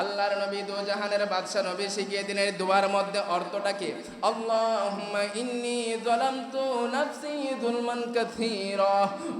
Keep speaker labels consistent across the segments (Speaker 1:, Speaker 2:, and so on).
Speaker 1: আল্লাহর নবী দু জাহানের বাদশা নবী শিখিয়ে দুয়ার দোয়ার মধ্যে অর্থটা কি? আল্লাহুম্মা ইন্নি যালামতু নাফসি যুলমান কাসীরা।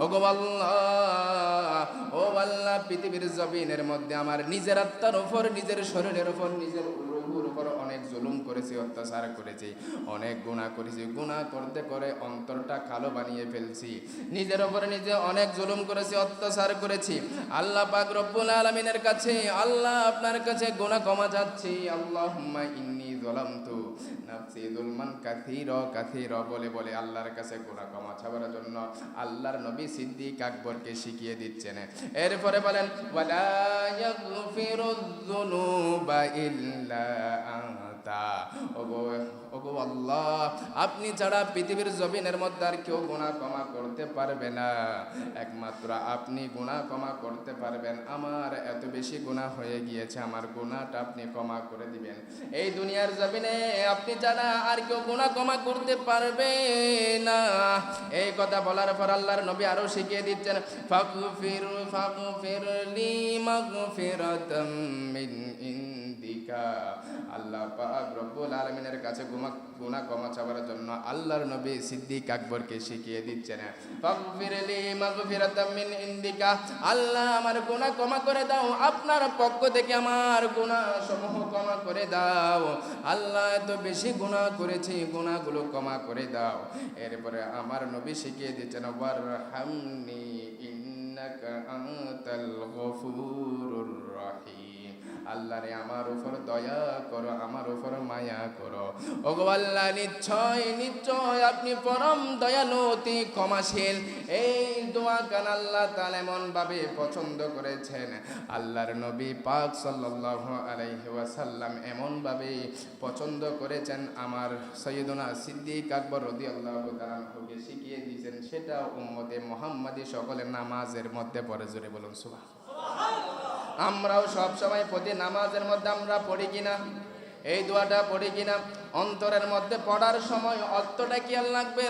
Speaker 1: ওগো আল্লাহ, ও আল্লাহ, পৃথিবীর জমিনের মধ্যে আমার নিজের আত্মার উপর, নিজের শরীরের উপর, নিজের রুহুর উপর অনেক জুলুম করেছি, অত্যাচার করেছি, অনেক গুনাহ করেছি। গুনাহ করতে করে অন্তরটা কালো বানিয়ে ফেলছি। নিজের উপরে নিজে অনেক জুলুম করেছি, অত্যাচার করেছি। আল্লাহ পাক রব্বুল আলামিনের কাছে, আল্লাহ আপনার কাছে গুনাহ ক্ষমা চাচ্ছি। আল্লাহুম্মা ইন্নী যালামতু নাফসি যুলমান কাসীরা কাসীরা বলে বলে আল্লাহর কাছে গুনাহ ক্ষমা চাওয়ার জন্য আল্লাহর নবী সিদ্দিক আকবরকে শিখিয়ে দিচ্ছেন। এরপরে বলেন, ওয়ালা ইয়াগফিরুয যুনুবা ইল্লা আনতা। ওগো আল্লাহ, আপনি ছাড়া পৃথিবীর জমিনের মধ্যে আর কেউ গুনাহ ক্ষমা করতে পারবে না। একমাত্র আপনি গুনাহ ক্ষমা করতে পারবেন। আমার এত বেশি গুণা হয়ে গিয়েছে, আমার গুণাটা আপনি ক্ষমা করে দিবেন। এই দুনিয়ার জমিনে আপনি ছাড়া আর কেউ গুণা ক্ষমা করতে পারবে না। এই কথা বলার পর আল্লাহর নবী আরও শিখিয়ে দিচ্ছেন, ফাগফির ফাগফির লি মাগফিরাতাম মিন ইনদিকা আল্লাহ রব্বুল আলামিনের কাছে গুমা, গুনাহ ক্ষমা চাওয়ার জন্য আল্লাহর নবী সিদ্দিক আকবরকে শিখিয়ে দিচ্ছেন। আল্লাহ আমার গুনাহ ক্ষমা করে দাও, আপনার পক্ষ থেকে আমার গুনাহ সমূহ ক্ষমা করে দাও। আল্লাহ এত বেশি গুনাহ করেছি, গুনাহগুলো ক্ষমা করে দাও। এরপরে আমার নবী শিখিয়ে দিচ্ছেন, ওয়ারহামনি ইন্নাকা আনতাল গফুরুর রহিম। আল্লাহ রে আমার উপর দয়া করো, আমার উপর মায়া করো। ওগো আল্লাহ, নিশ্চয় নিশ্চয় আপনি পরম দয়ালু, অতি ক্ষমাশীল। এই দোয়া কান আল্লাহ তাআলা এমন ভাবে পছন্দ করেছেন। আল্লাহর নবী পাক সাল্লাল্লাহু আলাইহি ওয়াসাল্লাম এমন ভাবে পছন্দ করেছেন। আমার সৈয়দনা সিদ্দিক আকবর রাদিয়াল্লাহু তাআলা হুকে শিখিয়ে দিয়েছেন সেটা উম্মতে মুহাম্মাদি সকলের নামাজের মধ্যে পড়ে, জোরে বলুন সুবহান আমরাও সব সময় প্রতি নামাজের মধ্যে আমরা পড়ি কিনা? এই দোয়াটা পড়ি কিনা? অন্তরের মধ্যে পড়ার সময় অর্থটা কি আর লাগবে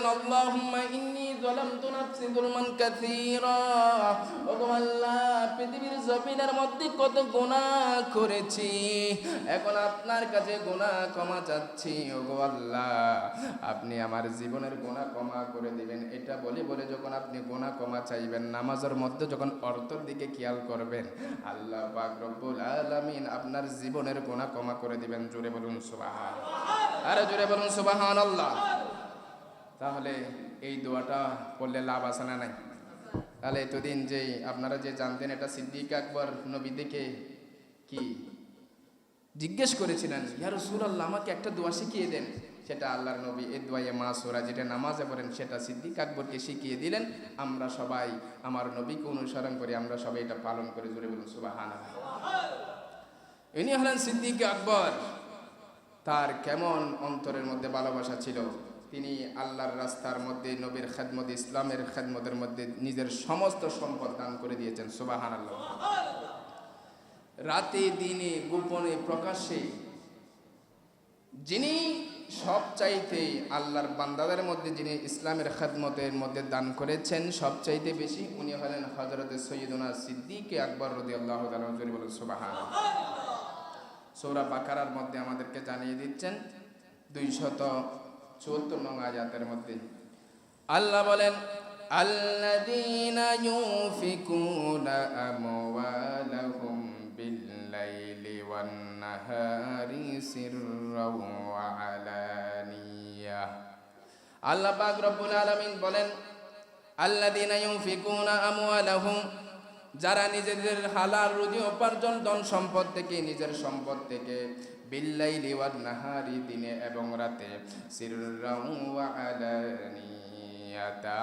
Speaker 1: আল্লাহ, পৃথিবীর জমিনের মধ্যে কত গুনাহ করেছি? এখন আপনার কাছে গুনাহ ক্ষমা চাচ্ছি। আল্লাহ, আপনি আমার জীবনের গুনাহ ক্ষমা করে দিবেন। এটা বলে বলে যখন আপনি গুনাহ ক্ষমা চাইবেন, নামাজের মধ্যে যখন অর্থের দিকে খেয়াল করবেন, আল্লাহ পাক রব্বুল আলামিন আপনার জীবনের গুনাহ ক্ষমা করে দিবেন। জোরে বলুন সুবহান আরে জোরে বলুন সুবাহান আল্লাহ তাহলে এই দোয়াটা পড়লে লাভ আছে না নাই? তাহলে এতদিন যে আপনারা যে জানতেন এটা সিদ্দিক আকবর নবী দেখে কি জিজ্ঞেস করেছিলেন, ইয়া আল্লাহ আমাকে একটা দোয়া শিখিয়ে দেন। সেটা আল্লাহর নবী এই দোয়ায়ে মা সোরা যেটা নামাজে পড়েন, সেটা সিদ্দিক আকবরকে শিখিয়ে দিলেন। আমরা সবাই, আমার নবীকে অনুসরণ করি, আমরা সবাই এটা পালন করে। জুড়ে বলুন সুবাহান ইনি হলেন সিদ্দিক আকবর। তার কেমন অন্তরের মধ্যে ভালোবাসা ছিল? তিনি আল্লাহর রাস্তার মধ্যে নবীর খেদমত, ইসলামের খেদমতের মধ্যে নিজের সমস্ত সম্পদ দান করে দিয়েছেন। সুবাহান আল্লাহ রাতে, দিনে, গোপনে, প্রকাশ্যে যিনি সবচাইতে আল্লাহর বান্দাদের মধ্যে, যিনি ইসলামের খেদমতের মধ্যে দান করেছেন, সবচাইতে বেশি উনি হলেন হজরত সৈয়দুনা সিদ্দিকে আকবর রদি আল্লাহ বলেন সুবাহান সৌরা বাকারার মধ্যে আমাদেরকে জানিয়ে দিচ্ছেন, দুইশত চুয়াত্তর নং আয়াতের মধ্যে আল্লাহ বলেন الذين ينفقون أموالهم بالليل والنهار سرا وعلانية আল্লাহ পাক রব্বুল আলামিন বলেন আল্লাযীনা ইউনফিকুনা আমওয়ালাহুম যারা নিজেদের হালাল রুজি উপার্জন, ধন সম্পদ থেকে নিজের সম্পদ থেকে বিল্লাই ওয়ান নাহারি দিনে এবং রাতে আলানিয়াতা।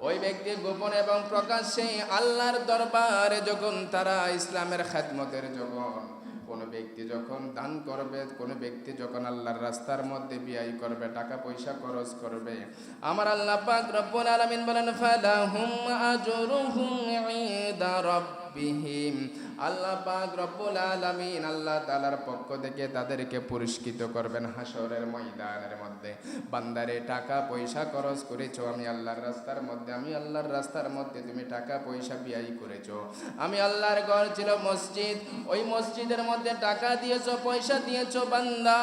Speaker 1: ওই ব্যক্তি গোপন এবং প্রকাশ্যে আল্লাহর দরবারে যখন তারা ইসলামের খেদমতের যখন কোন ব্যক্তি যখন দান করবে, কোন ব্যক্তি যখন আল্লাহর রাস্তার মধ্যে বিয়াই করবে, টাকা পয়সা খরচ করবে, আমার আল্লাহ পাক রব্বুল আলামিন বলেন, ফালাহুম আজরুহুম ইনদা রাব্ব রাব্বিহিম। আল্লাহ পাক রব্বুল আলামিন আল্লাহ তাআলার পক্ষ থেকে তাদেরকে পুরস্কৃত করবেন হাসরের ময়দানের মধ্যে। বান্দারে, টাকা পয়সা খরচ করেছ, আমি আল্লাহর রাস্তার মধ্যে, আমি আল্লাহর রাস্তার মধ্যে তুমি টাকা পয়সা ব্যয় করেছ। আমি আল্লাহর ঘর ছিল মসজিদ, ওই মসজিদের মধ্যে টাকা দিয়েছ, পয়সা দিয়েছ, বান্দা।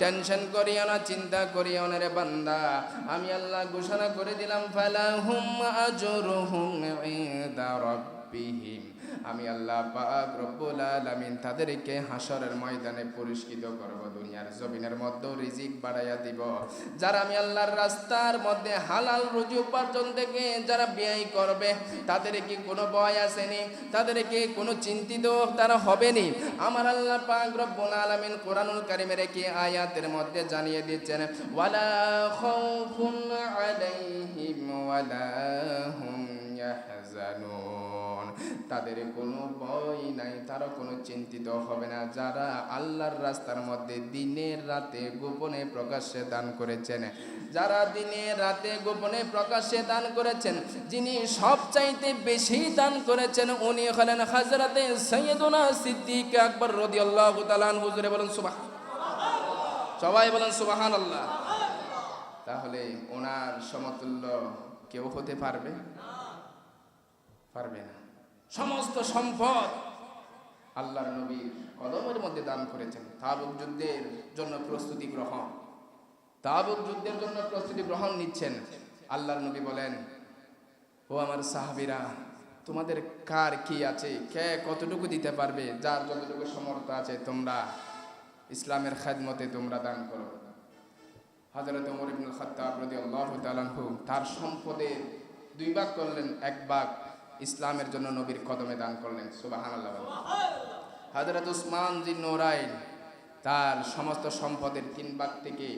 Speaker 1: টেনশন করিও না, চিন্তা করিও না রে বান্দা। আমি আল্লাহ ঘোষণা করে দিলাম, ফালাহুম আজরুহুম ইনদা রাব্বিহিম। আমি আল্লাহ পাক রব্বুল আলামিন তাদেরকে হাসরের ময়দানে পুরস্কৃত করব, দুনিয়ার জমিনের মধ্যেও রিজিক বাড়াইয়া দিব। যারা আমি আল্লাহর রাস্তার মধ্যে হালাল রুজি উপার্জন থেকে যারা ব্যয় করবে তাদের কি কোনো ভয় আসেনি? তাদেরকে কোনো চিন্তিত তারা হবেনি? আমার আল্লাহ পাক রব্বুল আলামিন কোরআনুল কারিমের কি আয়াতের মধ্যে জানিয়ে দিচ্ছেন, ওয়ালা খাউফুন আলাইহিম ওয়ালা হুম ইয়াহজানুন। তাদের কোনো ভয় নাই তারা কোনো চিন্তিত হবে না। যারা আল্লাহর রাস্তার মধ্যে দিনের রাতে গোপনে প্রকাশ্যে দান করেছেন, যারা দিনে রাতে গোপনে প্রকাশ্যে দান করেছেন, যিনি সব চাইতে বেশি দান করেছেন, উনি হলেন হাজরাতে সৈয়দুনা সিদ্দিক আকবর রদি আল্লাহ তাআলা হুজুরে বলেন সুবাহ সবাই বলেন সুবাহান আল্লাহ তাহলে ওনার সমতুল্য কেউ হতে পারবে? পারবে না। সমস্ত সম্পদ আল্লাহর নবীর কদমের মধ্যে দান করেছেন। তাবুক যুদ্ধের জন্য প্রস্তুতি গ্রহণ। তাবুক যুদ্ধের জন্য প্রস্তুতি গ্রহণ নিচ্ছেন। আল্লাহর নবী বলেন, ও আমার সাহাবিরা, তোমাদের কার কি আছে? কে কতটুকু দিতে পারবে? যার যতটুকু সমর্থ আছে তোমরা ইসলামের খেদমতে তোমরা দান করো। হজরত ওমর ইবনুল খাত্তাব রাদিয়াল্লাহু তাআলা তার সম্পদের দুই ভাগ করলেন। এক ভাগ ইসলামের জন্য নবীর কদমে দান করলেন, সুবহানাল্লাহ বলেন। হজরত উসমান জি নোরাইন তার সমস্ত সম্পদের তিন ভাগ থেকে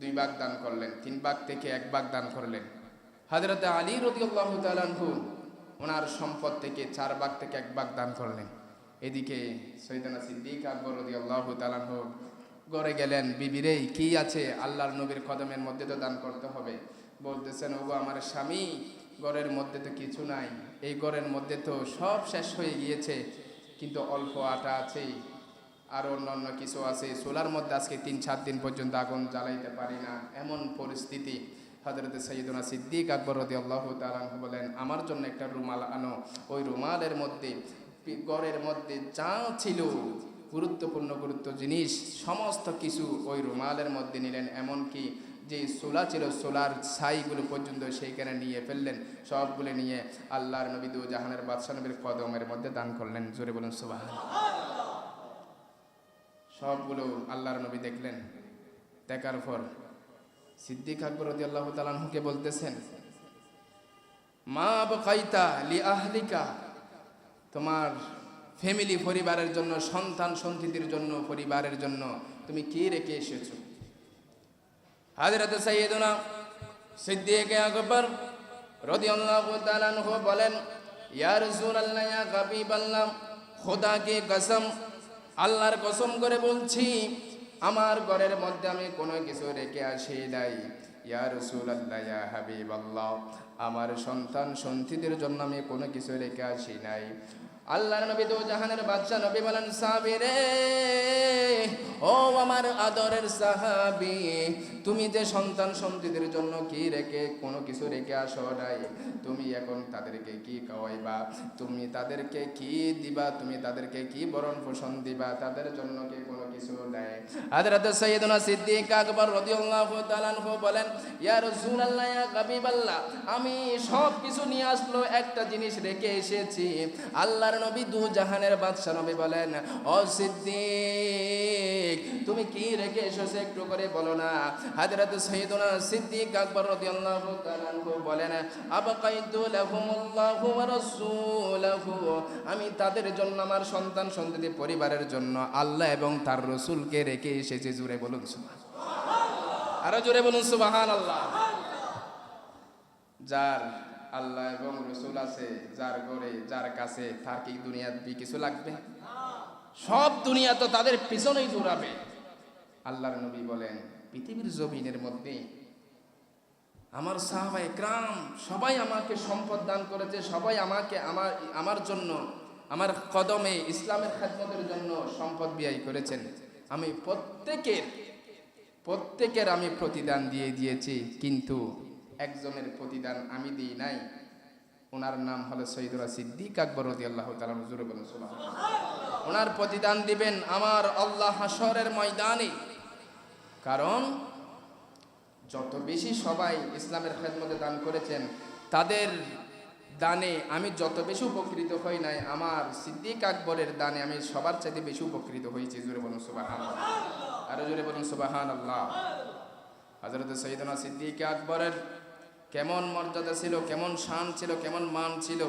Speaker 1: দুই ভাগ দান করলেন, তিন ভাগ থেকে এক ভাগ দান করলেন। হজরত আলী রদিউল্লাহ তালানহু ওনার সম্পদ থেকে চার ভাগ থেকে এক ভাগ দান করলেন। এদিকে সৈদানা সিদ্দিক আকবর রদিউল্লাহ গড়ে গেলেন বিবিরে কি আছে? আল্লাহর নবীর কদমের মধ্যে তো দান করতে হবে। বলতেছেন, ওগো, আমার স্বামী গড়ের মধ্যে তো কিছু নাই। এই গড়ের মধ্যে তো সব শেষ হয়ে গিয়েছে, কিন্তু অল্প আটা আছেই আর অন্যান্য কিছু আছে। সোলার মধ্যে আজকে তিন সাত দিন পর্যন্ত আগুন জ্বালাইতে পারি না। এমন পরিস্থিতি হজরত সৈয়দনা সিদ্দিক আকবর রদি আল্লাহ তালাহ বলেন, আমার জন্য একটা রুমাল আনো। ওই রুমালের মধ্যে গড়ের মধ্যে যা ছিল গুরুত্বপূর্ণ, গুরুত্ব জিনিস, সমস্ত কিছু ওই রুমালের মধ্যে নিলেন। এমনকি যে সোলা ছিল সোলার ছাইগুলো পর্যন্ত সেইখানে নিয়ে ফেললেন, সবগুলো নিয়ে আল্লাহর নবী দু জাহানের বাদশাহ নবীর কদমের মধ্যে দান করলেন। জোরে বলুন সুবাহ সবগুলো আল্লাহর নবী দেখলেন। দেখার পর সিদ্দিক আকবর রদি আল্লাহ তালানহুকে বলতেছেন, মা বকাইতা লি আহলিকা? তোমার ফ্যামিলি, পরিবারের জন্য সন্তান সন্ততির জন্য, পরিবারের জন্য, তুমি কি রেখে এসেছ? হাজরত সৈয়দনা সিদ্দিক আকবর রাদিয়াল্লাহু তাআলা আনহু বলেন, ইয়া রাসূলুল্লাহ, ইয়া হাবিবাল্লাহ খোদা কে কসম, আল্লাহর কসম করে বলছি, আমার ঘরের মধ্যে আমি কোনো কিছু রেখে আসি নাই। ইয়া রাসূলুল্লাহ, ইয়া হাবিবাল্লাহ, আমার সন্তান সন্তিদের জন্য আমি কোনো কিছু রেখে আসি নাই। আল্লাহর নবী তো জাহানের বাদশা নবী বলেন সাবিরে ও আমার আদরের সাহাবি, তুমি যে সন্তান সন্ততিদের জন্য কি রেখে, কোনো কিছু রেখে আসো নাই? তুমি এখন তাদেরকে কি খাওয়াইবা? তুমি তাদেরকে কি দিবা? তুমি তাদেরকে কি বরণ পোষণ দিবা? তাদের জন্য কি কোনো কিছু নাই? হযরত সাইয়েদনা সিদ্দিক আকবর রাদিয়াল্লাহু তাআলা আনহু বলেন, ইয়া রাসূলুল্লাহ, ইয়া হাবিবাল্লাহ, আমি সব কিছু নিয়ে আসলো, একটা জিনিস রেখে এসেছি। আল্লাহর নবী, দু জাহানের বাদশা নবী বলেন, ও সিদ্দিক, তুমি কি রেখে এসেছ একটু করে বলো না? হযরত সাইয়েদনা সিদ্দিক আকবর রাদিয়াল্লাহু তাআলা বলেন, আবাকাইতু লাহুমুল্লাহু ওয়া রাসূলুহু, আমি তাদের জন্য, আমার সন্তান সন্ততি পরিবারের জন্য আল্লাহ এবং তার রসুলকে রেখে এসেছে। জুড়ে বলুন সুবহান আরও জোরে বলুন সুবাহান আল্লাহ যার আল্লাহ এবং রসুল আছে, যার ঘরে, যার কাছে তার কি দুনিয়ার বি কিছু লাগবে? সব দুনিয়া তো তাদের পিছনেই দৌড়াবে। আল্লাহর নবী বলেন, পৃথিবীর জমিনের মধ্যে আমার সাহাবা একরাম সবাই আমাকে সম্পদ দান করেছে, সবাই আমাকে আমার আমার জন্য, আমার কদমে ইসলামের খেদমতের জন্য সম্পদ ব্যয় করেছেন। আমি প্রত্যেকের প্রত্যেকের আমি প্রতিদান দিয়ে দিয়েছি, কিন্তু একজনের প্রতিদান আমি দিই নাই। ওনার নাম হলো সৈদুরা সিদ্দিক আকবর রদি আল্লাহ তালা জুড়ে বলেন, সুবহানাল্লাহ। ওনার প্রতিদান দিবেন আমার আল্লাহ হাসরের ময়দানে। কারণ যত বেশি সবাই ইসলামের খেদমতে দান করেছেন, তাদের দানে আমি যত বেশি উপকৃত হই নাই, আমার সিদ্দিক আকবরের দানে আমি সবার চাইতে বেশি উপকৃত হয়েছি। জুড়ে বলুন সুবাহান আরও জুড়ে বলুন সুবাহান আল্লাহ হজরত সৈদনা সিদ্দিক আকবরের কেমন মর্যাদা ছিল কেমন শান ছিল কেমন মান ছিল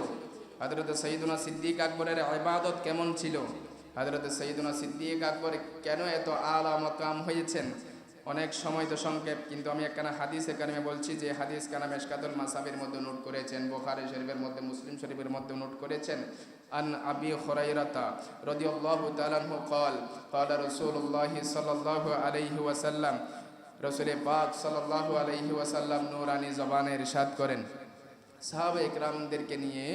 Speaker 1: হজরত সৈদনা সিদ্দিক আকবরের ইবাদত কেমন ছিল হজরত সৈদনা সিদ্দিক আকবর কেন এত আলা মকাম হয়েছেন অনেক সময় তো সংক্ষেপ কিন্তু আমি একখানা হাদিস এখানে বলছি যে হাদিস কানা মেশকাতুল মাসাবের মধ্যে নোট করেছেন বোখারি শরীফের মধ্যে মুসলিম শরীফের মধ্যে নোট করেছেন আন আবি খুরাইরাতা রাদিয়াল্লাহু তাআলা আনহু قال قال رسول الله صلى الله عليه وسلم রসুল পাক সাল্লাল্লাহু আলাইহি ওয়াসাল্লাম নূরানি জবানে ইরশাদ করেন। সাহাবা একরামদেরকে নিয়ে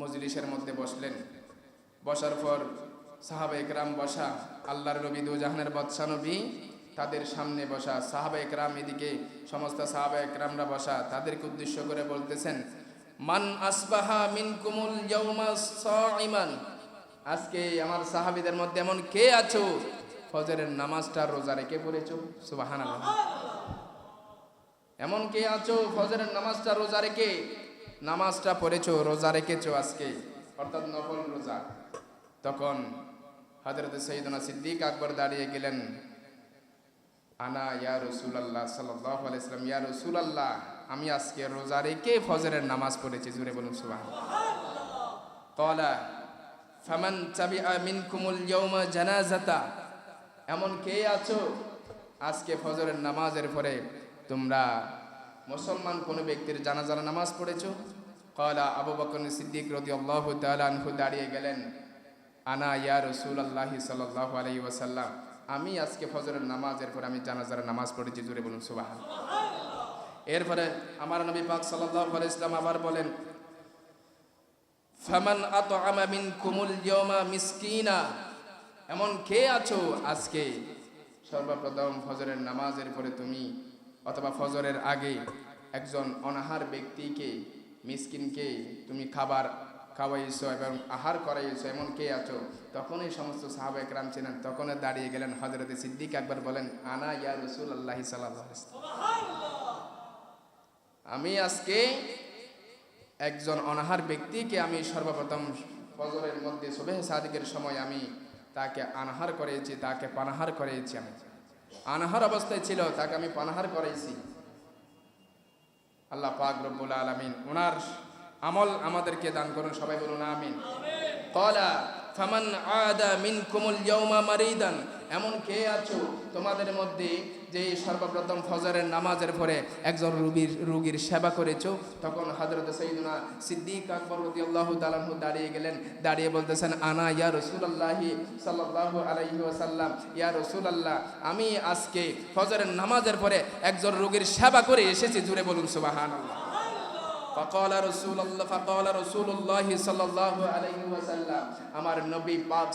Speaker 1: মজলিসের মধ্যে বসলেন। বসার পর সাহাবা একরাম বসা, আল্লাহর নবী দুজাহানের বাদশা নবী তাদের সামনে বসা, সাহাবা একরাম এদিকে সমস্ত সাহাবা একরামরা বসা, তাদেরকে উদ্দেশ্য করে বলতেছেন, মান আসবাহা মিন কুমুল আজকে আমার সাহাবীদের মধ্যে এমন কে আছো ফজরের নামাজটা রোজা রেখে পড়েছো? সুবহানাল্লাহ। এমন কে আছো? ফজরের নামাজটা রোজা রেখে নামাজটা পড়েছো, রোজা রেখেছো আজকে? অর্থাৎ নফল রোজা। তখন হজরত সৈদনা সিদ্দিক আকবর দাঁড়িয়ে গেলেন। আনা ইয়া রসুল আল্লাহ সাল্লাহ আলাইসলাম ইয়া রসুল আল্লাহ আমি আজকে রোজা রেখে ফজরের নামাজ পড়েছি জুড়ে বলুন সুবাহ কলা, ফামান চাবিআ মিনকুমুল ইয়াউমা জানাজাতা এমন কে আছো? আজকে ফজরের নামাজের পরে তোমরা মুসলমান কোনো ব্যক্তির জানাজার নামাজ পড়েছো? কলা আবু বকর সিদ্দিক রদি আল্লাহ আনহু দাঁড়িয়ে গেলেন। আনা ইয়া রসুল আল্লাহি সাল্লাহ আলাই ওয়াসাল্লাম, আমি আজকে ফজরের নামাজের পরে আমি জানাজার নামাজ পড়েছি জুড়ে বলুন সুবাহ এরপরে আমার নবী পাক সাল্লাহ ইসলাম আবার বলেন, ফামান আত আমামিন কুমুল মিসকিনা এমন কে আছো আজকে? সর্বপ্রথম ফজরের নামাজের পরে তুমি অথবা ফজরের আগে একজন অনাহার ব্যক্তিকে, মিসকিনকে তুমি খাবার খাওয়াইছো এবং আহার করাইছো, এমন কে আছো? তখন এই সমস্ত সাহাবা একরাম ছিলেন তখন দাঁড়িয়ে গেলেন হজরত সিদ্দিক একবার বলেন, আনা ইয়া রসুল আল্লাহ আমি আজকে একজন অনাহার ব্যক্তিকে আমি সর্বপ্রথম ফজরের মধ্যে সুবেহ সাদিকের সময় আমি তাকে আনহার করেছি, তাকে পানাহার করেছি আমি। আনহার অবস্থায় ছিল, তাকে আমি পানাহার করেছি আল্লাহ পাক রব্বুল আলমিন ওনার আমল আমাদেরকে দান করুন, সবাই বলুন আমিন। কলা ফামান আদা মিন কুমুল ইয়ৌমা মারিদান এমন কে আছো তোমাদের মধ্যে যে সর্বপ্রথম ফজরের নামাজের পরে একজন রুগীর রুগীর সেবা করেছ, তখন হজরত সঈদুনা সিদ্দিক আকবর আল্লাহ তালাহু দাঁড়িয়ে গেলেন। দাঁড়িয়ে বলতেছেন, আনা ইয়া রসুল আল্লাহি সাল্লাহ আলাইহি সাল্লাম ইয়া রসুল আল্লাহ আমি আজকে ফজরের নামাজের পরে একজন রুগীর সেবা করে এসেছি। জুড়ে বলুন সুবাহান আল্লাহ আমার নবী পাক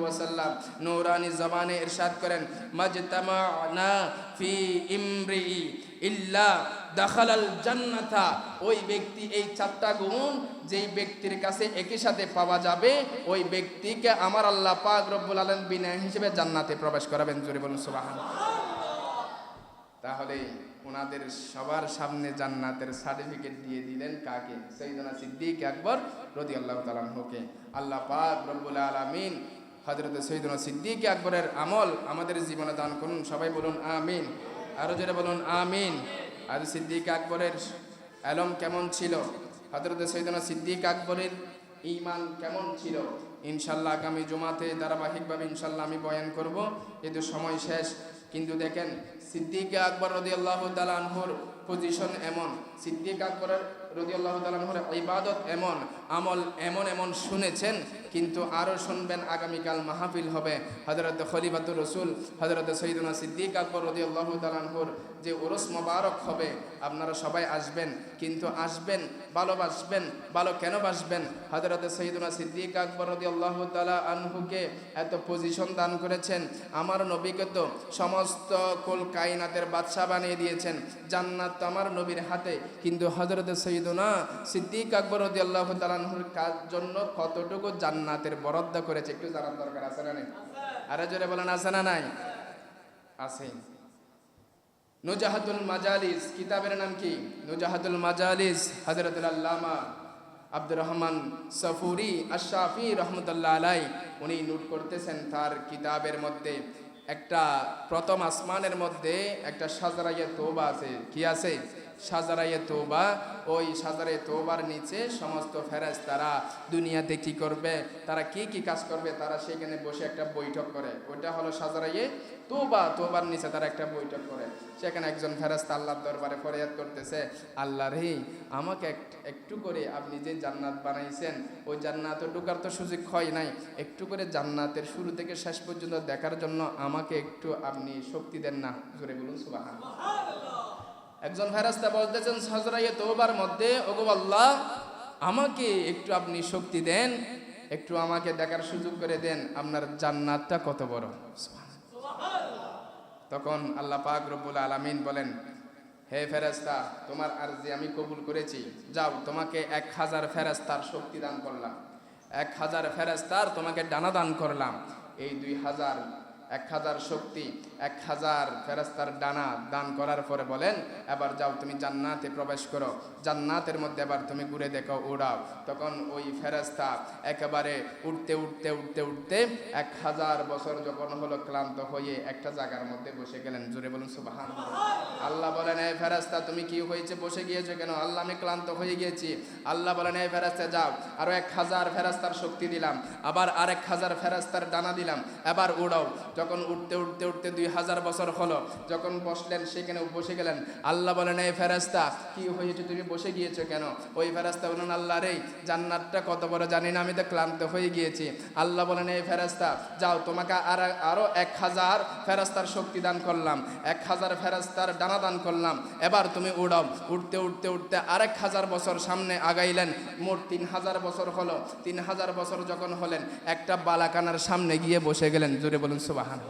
Speaker 1: ওয়াসাল্লাম ইরশাদ করেন ফি ইমরি ইল্লা জান্নাতা। ওই ব্যক্তি এই চারটা গুণ যেই ব্যক্তির কাছে একই সাথে পাওয়া যাবে, ওই ব্যক্তিকে আমার আল্লাহ পাক রব্বুল আলম বিনা হিসেবে জান্নাতে প্রবেশ করাবেন। জোরে বলুন সুবাহ তাহলে ওনাদের সবার সামনে জান্নাতের সার্টিফিকেট দিয়ে দিলেন কাকে? সৈদনা সিদ্দিক আকবর রদি আল্লাহ তালানহকে আল্লাহ পাক রব্বুল আলমিন হজরত সৈদনা সিদ্দিক আকবরের আমল আমাদের জীবনে দান করুন। সবাই বলুন আমিন। আরও জোরে বলুন আমিন। আর সিদ্দিক আকবরের আলম কেমন ছিল? হজরত সৈদনা সিদ্দিক আকবরের ইমান কেমন ছিল? ইনশাল্লাহ আগামী জমাতে ধারাবাহিকভাবে ইনশাল্লাহ আমি বয়ান করব। কিন্তু সময় শেষ। কিন্তু দেখেন সিদ্দিক আকবর রদি আল্লাহ তালানহুর পজিশন এমন। সিদ্দিক আকবরের রদিয়াল্লাহ তালানহর ইবাদত এমন, আমল এমন এমন শুনেছেন, কিন্তু আরও শুনবেন আগামীকাল মাহফিল হবে। হজরত খলিফাতুর রসুল হজরত সিদ্দিক আকবর তালানহর যে ওরস মোবারক হবে, আপনারা সবাই আসবেন, কিন্তু আসবেন ভালোবাসবেন ভালো কেন বাসবেন? হজরত সিদ্দিক আকবর তালা আনহুকে এত পজিশন দান করেছেন, আমার নবীকে তো সমস্ত কুল কাইনাতের বাদশাহ বানিয়ে দিয়েছেন, জান্নাত আমার নবীর হাতে, কিন্তু হজরত সৈদুনা সিদ্দিক আকবর রদিয়াল্লাহ তালানহুর কাজ জন্য কতটুকু জান্নাতের বরাদ্দ করেছে একটু জানার দরকার, আছে না নেই? আরে জোরে বলেন, আছে না নাই? আছে। নুজাহাদুল মাজালিস, কিতাবের নাম কি? নুজাহাদুল মাজালিস হজরতুল আল্লামা আব্দুর রহমান সফুরি আশাফি রহমতুল্লাহ আলাই উনি নোট করতেছেন তার কিতাবের মধ্যে। একটা প্রথম আসমানের মধ্যে একটা সাজারাইয়ে তোবা আছে। কি আছে? সাজারাইয়ে তোবা ওই সাজারাইয়ে তোবার নিচে সমস্ত ফেরাজ তারা দুনিয়াতে কি করবে? তারা কি কি কাজ করবে? তারা সেখানে বসে একটা বৈঠক করে। ওইটা হলো সাজারাইয়ে তোবা তোবার নিচে তারা একটা বৈঠক করে। সেখানে একজন ফেরাস্তা আল্লাহর দরবারে ফরিয়াদ করতেছে, আল্লাহ রে, আমাকে একটু করে আপনি যে জান্নাত বানাইছেন, ওই জান্নাত ঢুকার তো সুযোগ হয় নাই। একটু করে জান্নাতের শুরু থেকে শেষ পর্যন্ত দেখার জন্য আমাকে একটু আপনি শক্তি দেন না। জোরে বলুন সুবাহান একজন ফেরাস্তা বলতেছেন সাজরাইয়ে তোবার মধ্যে, ওগো আমাকে একটু আপনি শক্তি দেন, একটু আমাকে দেখার সুযোগ করে দেন, আপনার জান্নাতটা কত বড়? তখন আল্লাহ পাক রব্বুল আলামিন বলেন, হে ফেরেস্তা তোমার আরজি আমি কবুল করেছি। যাও, তোমাকে এক হাজার ফেরাস্তার শক্তি দান করলাম। এক হাজার ফেরেস্তার তোমাকে ডানা দান করলাম। এই দুই হাজার এক হাজার শক্তি, এক হাজার ফেরাস্তার ডানা দান করার পরে বলেন, এবার যাও তুমি জান্নাতে প্রবেশ করো। জান্নাতের মধ্যে এবার তুমি ঘুরে দেখো, উড়াও। তখন ওই ফেরেস্তা একেবারে উঠতে উঠতে উঠতে উঠতে এক হাজার বছর যখন হলো ক্লান্ত হয়ে একটা জায়গার মধ্যে বসে গেলেন। জোরে বলুন সুবাহান আল্লাহ বলেন এই ফেরাস্তা তুমি কি হয়েছে? বসে গিয়েছো কেন? আল্লাহ, আমি ক্লান্ত হয়ে গিয়েছি। আল্লাহ বলেন এই ফেরাস্তা যাও। আরও এক হাজার ফেরাস্তার শক্তি দিলাম। আবার আরেক হাজার ফেরাস্তার ডানা দিলাম। এবার উড়াও। যখন উঠতে উঠতে উঠতে দুই হাজার বছর হলো, যখন বসলেন, সেখানে বসে গেলেন। আল্লাহ বলেন এই ফেরাস্তা কি হয়েছে তুমি বসে গিয়েছো কেন? ওই ফেরাস্তা বলেন আল্লাহ রে, জান্নাতটা কত বড় জানি না, আমি তো ক্লান্ত হয়ে গিয়েছি। আল্লাহ বলেন, এই ফেরাস্তা যাও, তোমাকে আর আরও এক হাজার ফেরাস্তার শক্তি দান করলাম, এক হাজার ফেরাস্তার ডানা দান করলাম। এবার তুমি উড়াও। উঠতে উঠতে উঠতে আরেক হাজার বছর সামনে আগাইলেন। মোট তিন হাজার বছর হলো। তিন হাজার বছর যখন হলেন, একটা বালাকানার সামনে গিয়ে বসে গেলেন। জোরে বলুন সুবাহান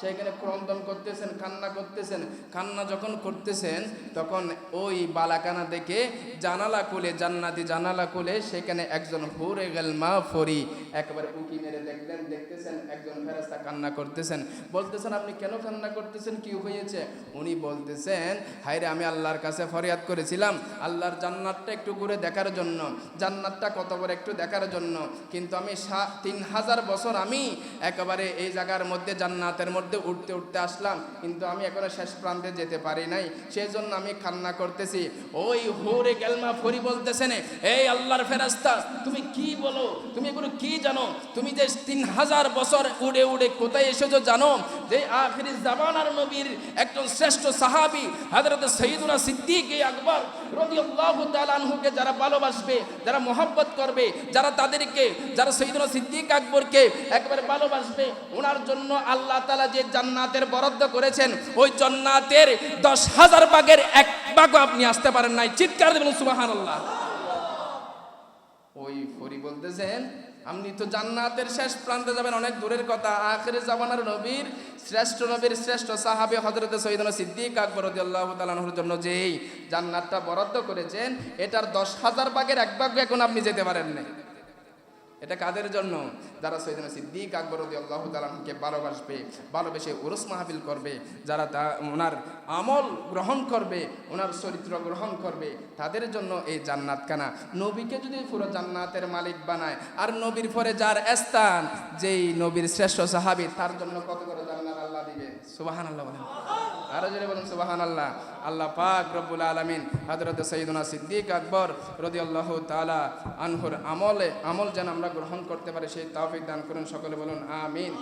Speaker 1: সেখানে ক্রন্দন করতেছেন, কান্না করতেছেন। কান্না যখন করতেছেন, তখন ওই বালাকানা দেখে জানালা খুলে, জান্নাতি জানালা খুলে সেখানে একজন হুরে গেল মা ফরি একেবারে উকি মেরে দেখলেন, দেখতেছেন একজন ফেরাস্তা কান্না করতেছেন। বলতেছেন, আপনি কেন কান্না করতেছেন? কি হয়েছে? উনি বলতেছেন হাইরে আমি আল্লাহর কাছে ফরিয়াদ করেছিলাম। আল্লাহর জান্নাতটা একটু ঘুরে দেখার জন্য, জান্নাতটা কত বড় একটু দেখার জন্য। কিন্তু আমি সা- তিন হাজার বছর আমি একেবারে এই জায়গার মধ্যে জান্নাতের মধ্যে উঠতে উঠতে আসলাম, কিন্তু আমি এখনও শেষ প্রান্তে যেতে পারি নাই। সেই জন্য আমি কান্না করতেছি। ওই হোরে গেলমা ফরি বলতেছেন, এই আল্লাহর ফেরাস্তা তুমি কি বলো? তুমি এগুলো কি জানো? তুমি যে তিন হাজার বছর উড়ে উড়ে কোথায় এসেছ জানো? যে আখিরি জামানার নবীর একজন শ্রেষ্ঠ সাহাবি, হযরত সৈয়দুনা সিদ্দিক আকবর রাদিয়াল্লাহু তাআলা যারা ভালোবাসবে, যারা মোহাব্বত করবে, যারা তাদেরকে, যারা সৈয়দুনা সিদ্দিক আকবরকে একবারে ভালোবাসবে, ওনার জন্য আল্লাহ তাআলা যে জান্নাতের বরাদ্দ করেছেন, ওই জান্নাতের দশ হাজার ভাগের এক ভাগও আপনি আসতে পারেন নাই। চিৎকার দেবেন, সুবহানাল্লাহ। ওই ফরি বলতেছেন, আপনি তো জান্নাতের শেষ প্রান্তে যাবেন, অনেক দূরের কথা। আখেরে জামানার নবীর, শ্রেষ্ঠ নবীর শ্রেষ্ঠ সাহাবি হজরত সৈদনা সিদ্দিক আকবর তাআলার জন্য যেই জান্নাতটা বরাদ্দ করেছেন, এটার দশ হাজার ভাগের এক ভাগ এখন আপনি যেতে পারেন না এটা কাদের জন্য? যারা সৈয়দনা সিদ্দিক আকবর আল্লাহ তালামকে ভালোবাসবে, ভালোবেসে উরুস মাহফিল করবে, যারা তা, ওনার আমল গ্রহণ করবে, ওনার চরিত্র গ্রহণ করবে, তাদের জন্য এই জান্নাত কানা নবীকে যদি পুরো জান্নাতের মালিক বানায়, আর নবীর পরে যার স্থান, যেই নবীর শ্রেষ্ঠ সাহাবি, তার জন্য কত করে জান্নাত আল্লাহ দিবে? সুবাহান আল্লাহ আরও জোরে বলুন সুবাহান আল্লাহ আল্লাহ পাক রব্বুল আলমিন হজরত সঈদুনা সিদ্দিক আকবর রদি আল্লাহ তালা আনহুর আমলে, আমল যেন আমরা গ্রহণ করতে পারি, সেই তাফিক দান করুন, সকলে বলুন, আমিন।